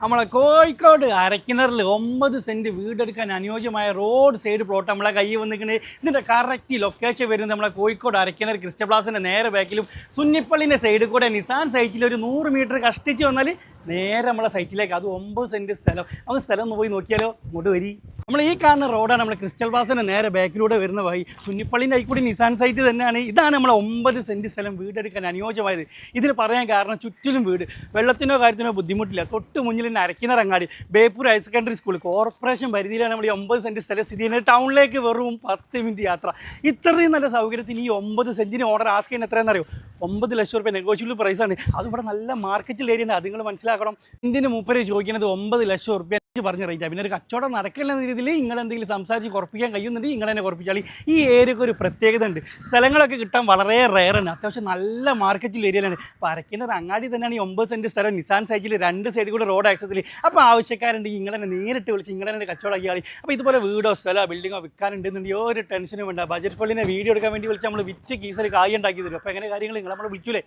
നമ്മളെ കോഴിക്കോട് അരക്കിണറിൽ ഒമ്പത് സെന്റ് വീടെടുക്കാൻ അനുയോജ്യമായ റോഡ് സൈഡ് പ്ലോട്ട് നമ്മളെ കയ്യിൽ വന്നിരിക്കുന്നത് ഇതിന്റെ കറക്റ്റ് ലൊക്കേഷൻ വരുന്നത് നമ്മളെ കോഴിക്കോട് അരക്കിണർ ക്രിസ്റ്റ പ്ലാസിന്റെ നേരെ ബാക്കിലും സുന്നിപ്പള്ളിന്റെ സൈഡിൽ കൂടെ നിസാൻ സൈറ്റിൽ ഒരു നൂറ് മീറ്റർ കഷ്ടിച്ച് വന്നാൽ നേരെ നമ്മളെ സൈറ്റിലേക്ക് അത് ഒമ്പത് സെന്റ് സ്ഥലം. നമുക്ക് സ്ഥലം ഒന്ന് പോയി നോക്കിയാലോ? ഇങ്ങോട്ട് വരി. നമ്മൾ ഈ കാണുന്ന റോഡാണ് നമ്മൾ ക്രിസ്റ്റൽ വാസന നേരെ ബാക്കിലൂടെ വരുന്ന വഴി കുഞ്ഞിപ്പള്ളിന്റെ ആയിക്കൂടി നിസാൻ സൈറ്റ് തന്നെയാണ്. ഇതാണ് നമ്മൾ ഒമ്പത് സെന്റ് സ്ഥലം വീടെടുക്കാൻ അനുയോജ്യമായത്. ഇതിൽ പറയാൻ കാരണം ചുറ്റിലും വീട്. വെള്ളത്തിനോ കാര്യത്തിനോ ബുദ്ധിമുട്ടില്ല. തൊട്ട് മുന്നിൽ തന്നെ അരക്കിനറങ്ങാടി. Beypore higher secondary school corporation പരിധിയിലാണ് നമ്മൾ ഈ ഒമ്പത് സെന്റ് സ്ഥലം സ്ഥിതി ചെയ്യുന്നത്. ടൗണിലേക്ക് വെറും പത്ത് മിനിറ്റ് യാത്ര. ഇത്രയും നല്ല സൗകര്യത്തിന് ഈ ഒമ്പത് സെന്റിന് ഓർഡർ ആസ്ക് ചെയ്യുന്ന എത്രയെന്ന് അറിയോ ഒമ്പത് ലക്ഷം റുപ്യ നെഗോഷ്യബിൾ പ്രൈസാണ് അത് ഇവിടെ നല്ല മാർക്കറ്റിൽ ഏരിയ ഉണ്ട്. അത് നിങ്ങൾ മനസ്സിലാക്കണം. ഇതിന് മൂപ്പര് ചോദിക്കുന്നത് ഒമ്പത് ലക്ഷം റുപ്യ പറഞ്ഞ റേറ്റ് പിന്നെ ഒരു കച്ചവടം നടക്കില്ല എന്ന രീതിയിൽ നിങ്ങൾ എന്തെങ്കിലും സംസാരിച്ച് കുറപ്പിക്കാൻ കഴിയുന്നുണ്ടെങ്കിൽ നിങ്ങൾ തന്നെ കുറപ്പിച്ചാളി ഈ ഏരിയക്ക് ഒരു പ്രത്യേകത ഉണ്ട്. സ്ഥലങ്ങളൊക്കെ കിട്ടാൻ വളരെ റെയറാണ് അത്യാവശ്യം നല്ല മാർക്കറ്റിൽ ഏരിയയിലാണ് പരക്കിന്റെ അങ്ങാടി തന്നെയാണ് ഈ ഒമ്പത് സെന്റ് സ്ഥലം. നിസാൻ സൈറ്റിൽ രണ്ട് സൈഡിൽ കൂടെ റോഡ് ആക്സസിൽ അപ്പോൾ ആവശ്യക്കാരുണ്ടെങ്കിൽ നിങ്ങൾ തന്നെ നേരിട്ട് വിളിച്ച് നിങ്ങൾ തന്നെ കച്ചവടം ആക്കിയാളി അപ്പോൾ ഇതുപോലെ വീടോ സ്ഥലമോ ബിൽഡിങ്ങോ വിൽക്കാനുണ്ടെന്നുണ്ടെങ്കിൽ ഒരു ടെൻഷനും വേണ്ട. ബജറ്റ് ഫണ്ടിനെ വീഡിയോ എടുക്കാൻ വേണ്ടി വിളിച്ച് നമ്മൾ വിറ്റ് കീസർ കായ് ഉണ്ടാക്കി തരും. അപ്പോൾ എങ്ങനെ കാര്യങ്ങൾ നിങ്ങൾ നമ്മൾ വിളിക്കൂലേ?